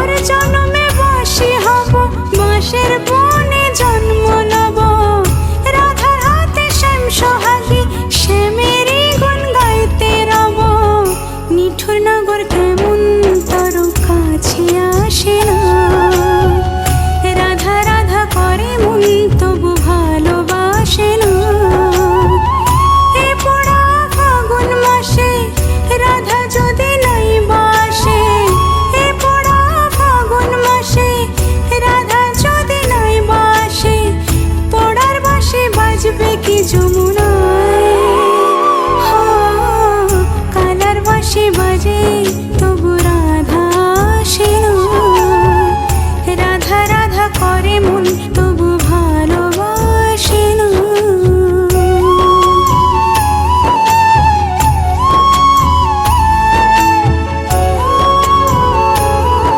পর জন্মে বাসি হব জন্ম নব। রাধার শ্যাম সোহাগী শ্যামেরই গুণ গাইতে রব। নিঠুর নগর কেমন তর কাছে আসে ভাসবে কি যমুনায়? কালার বাসে বাজে তবু রাধা সে রাধা রাধা করে মন তো